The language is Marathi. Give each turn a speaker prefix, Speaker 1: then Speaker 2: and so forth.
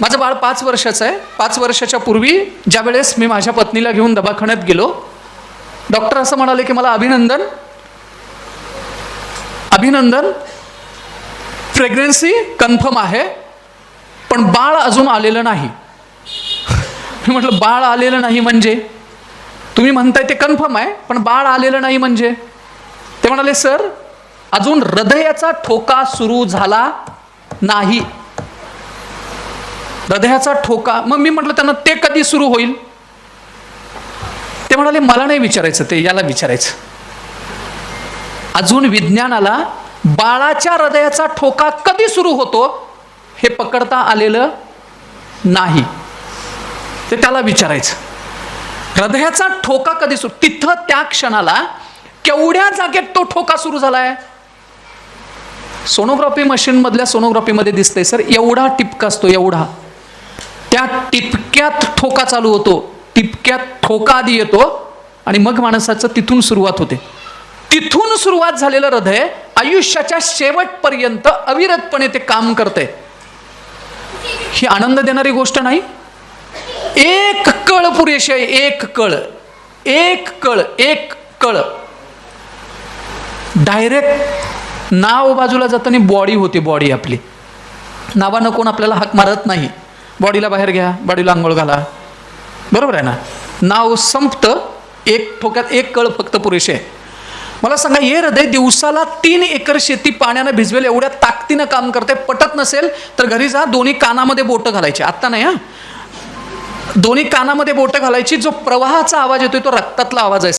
Speaker 1: माझं बाळ पाच वर्षाचं आहे. पाच वर्षाच्या पूर्वी ज्या वेळेस मी माझ्या पत्नीला घेऊन दवाखान्यात गेलो डॉक्टर असं म्हणाले की मला अभिनंदन. अभिनंदन. प्रेग्नन्सी कन्फर्म आहे पण बाळ अजून आलेलं नाही. मी म्हटलं बाळ आलेलं नाही म्हणजे? तुम्ही म्हणताय ते कन्फर्म आहे पण बाळ आलेलं नाही म्हणजे? ते म्हणाले सर अजून हृदयाचा ठोका सुरू झाला नाही. हृदयाचा ठोका. मग मी म्हटलं त्यांना ते कधी सुरू होईल? ते म्हणाले मला नाही विचारायचं ते याला विचारायचं. अजून विज्ञानाला बाळाच्या हृदयाचा ठोका कधी सुरू होतो हे पकडता आलेलं नाही. ते त्याला विचारायचं. हृदयाचा ठोका कधी सुरू तिथं त्या क्षणाला केवढ्या जागेत तो ठोका सुरू झालाय? सोनोग्राफी मशीनमधल्या सोनोग्राफीमध्ये दिसतंय सर एवढा टिपका असतो एवढा. त्या टिपक्यात ठोका चालू होतो. टिपक्यात ठोका आधी येतो आणि मग माणसाचं तिथून सुरुवात होते. तिथून सुरुवात झालेलं हृदय आयुष्याच्या शेवटपर्यंत अविरतपणे ते काम करते ही आनंद देणारी गोष्ट नाही. एक कळ पुरेशी आहे एक कळ. एक कळ एक कळ. डायरेक्ट नाव बाजूला जाताना बॉडी होती बॉडी आपली. नावानं कोण आपल्याला हाक मारत नाही. बॉडीला बाहेर घ्या बॉडीला आंघोळ घाला. बरोबर आहे ना? नाव संपतं एक ठोक्यात एक कळ फक्त पुरेसे आहे. मला सांगा हे हृदय दिवसाला तीन एकर शेती पाण्यानं भिजवेल एवढ्या ताकदीनं काम करते पटत नसेल तर घरी जा दोन्ही कानामध्ये बोटं घालायची. आत्ता नाही हा? दोन्ही कानामध्ये बोटं घालायची जो प्रवाहाचा आवाज येतोय तो रक्तातला आवाज आहे.